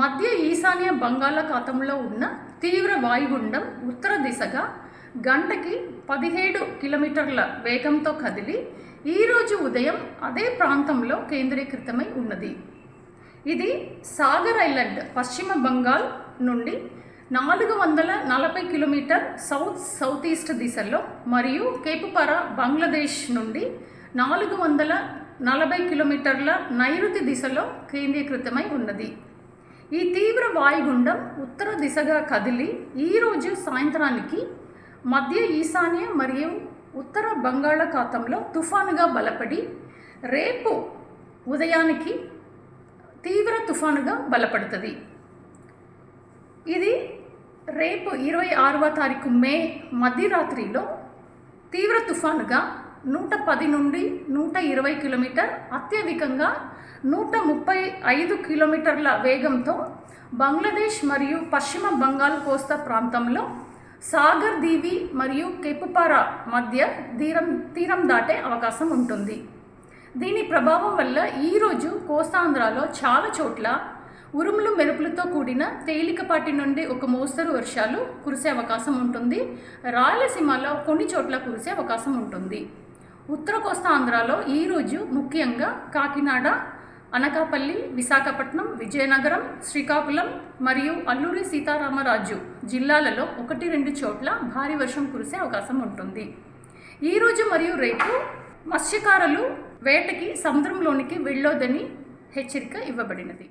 మధ్య ఈశాన్య బంగాళాఖాతంలో ఉన్న తీవ్ర వాయుగుండం ఉత్తర దిశగా గంటకి పదిహేడు కిలోమీటర్ల వేగంతో కదిలి ఈరోజు ఉదయం అదే ప్రాంతంలో కేంద్రీకృతమై ఉన్నది. ఇది సాగర్ ఐలాండ్ పశ్చిమ బంగాల్ నుండి నాలుగు వందల నలభై కిలోమీటర్ సౌత్ సౌత్ ఈస్ట్ దిశలో మరియు కేపుపార బంగ్లాదేశ్ నుండి నాలుగు వందల నలభై కిలోమీటర్ల నైరుతి దిశలో కేంద్రీకృతమై ఉన్నది. ఈ తీవ్ర వాయుగుండం ఉత్తర దిశగా కదిలి ఈరోజు సాయంత్రానికి మధ్య ఈశాన్య మరియు ఉత్తర బంగాళాఖాతంలో తుఫానుగా బలపడి రేపు ఉదయానికి తీవ్ర తుఫానుగా బలపడుతుంది. ఇది రేపు ఇరవై ఆరవ తారీఖు మే మధ్యరాత్రిలో తీవ్ర తుఫానుగా నూట పది నుండి నూట ఇరవై కిలోమీటర్ అత్యధికంగా నూట ముప్పై ఐదు కిలోమీటర్ల వేగంతో బంగ్లాదేశ్ మరియు పశ్చిమ బంగాల్ కోస్తా ప్రాంతంలో సాగర్ దీవి మరియు కెప్పుపార మధ్య తీరం తీరం దాటే అవకాశం ఉంటుంది. దీని ప్రభావం వల్ల ఈరోజు కోస్తాంధ్రలో చాలా చోట్ల ఉరుములు మెరుపులతో కూడిన తేలికపాటి నుండి ఒక మోస్తరు వర్షాలు కురిసే అవకాశం ఉంటుంది. రాయలసీమలో కొన్ని చోట్ల కురిసే అవకాశం ఉంటుంది. ఉత్తర కోస్తా ఆంధ్రాలో ఈరోజు ముఖ్యంగా కాకినాడ అనకాపల్లి విశాఖపట్నం విజయనగరం శ్రీకాకుళం మరియు అల్లూరి సీతారామరాజు జిల్లాలలో ఒకటి రెండు చోట్ల భారీ వర్షం కురిసే అవకాశం ఉంటుంది. ఈరోజు మరియు రేపు మత్స్యకారులు వేటకి సముద్రంలోనికి వెళ్ళొద్దని హెచ్చరిక ఇవ్వబడినది.